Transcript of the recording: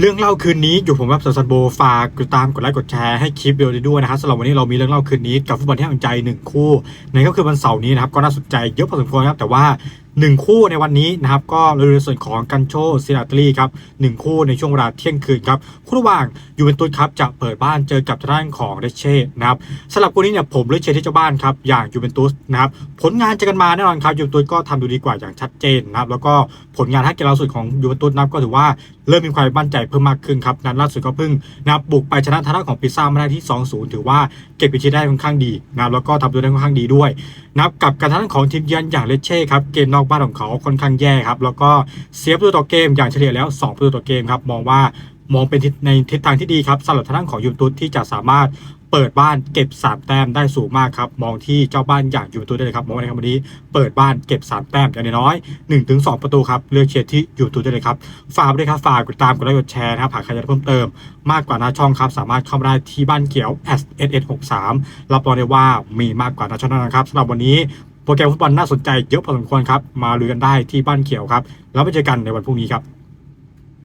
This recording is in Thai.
เรื่องเล่าคืนนี้อยู่ผมแบบสันโบฝากกดตามกดไลค์กดแชร์ให้คลิปเดียวด้วยนะครับสำหรับวันนี้เรามีเรื่องเล่าคืนนี้กับฟุตบอลที่น่าสนใจหนึ่งคู่ในก็คือวันเสาร์นี้นะครับก็น่าสนใจเยอะพอสมควรครับแต่ว่า หนึ่งคู่ในวันนี้นะครับก็เลยในส่วนของกันโชซินาตรีครับหนึ่งคู่ในช่วงเวลาเที่ยงคืนครับคู่ระหว่างยูเวนตุสครับจะเปิดบ้านเจอกับทางด้านของเรเช่นะครับสำหรับคู่นี้เนี่ยผมเลเชียร์ที่เจ้าบ้านครับอย่างยูเวนตุสนะครับผลงานเจอกันมาแน่นอนครับยูเวนตุสก็ทำดูดีกว่าอย่างชัดเจนนะครับแล้วก็ผลงานทักเกมล่าสุดของยูเวนตุสนะครับก็ถือว่าเริ่มมีความมั่นใจเพิ่มมากขึ้นครับนัดล่าสุดก็เพิ่งนะครับบุกไปชนะทางด้านของปิซ่ามาได้ที่ 2-0 ถือว่าเก็บพิชิตได้ค่อนข้างดีนะครับแล้วก็ทำตัวได้ค่อนข้างดีด้วยนะครับกับการทางด้านของทีมเยือนอย่างเลเช่ครับเกมนอกบ้านของเขาค่อนข้างแย่ครับ แล้วก็เสียประตูต่อเกมอย่างเฉลี่ยแล้ว 2 ประตูต่อเกมครับ มองว่ามองเป็นในทิศทางที่ดีครับสำหรับทางด้านของยูเวนตุสที่จะสามารถเปิดบ้านเก็บ3แต้มได้สูงมากครับมองที่เจ้าบ้านอย่างยูเวนตุได้เลยครับมองในครั้งนี้เปิดบ้านเก็บ3แต้มอย่างน้อยๆ1-2ประตูครับเลือกเชียร์ที่ยูเวนตุได้เลยครับฝากด้วยครับฝากกดตามกดไลค์กดแชร์นะครับหากใครอยากจะเพิ่มเติม มากกว่าหน้าช่องครับสามารถเข้ามาได้ที่บ้านเขียว s s s 6 3รับรองได้ว่ามีมากกว่าหน้าช่องน่นอนครับสำหรับวันนี้ โปรแกรมฟุตบอลน่าสนใจเยอะพอสมควรครับ มาลุยกันได้ที่บ้านเขียวครับ แล้วไปเจอกันในวันพรุ่งนี้ครับ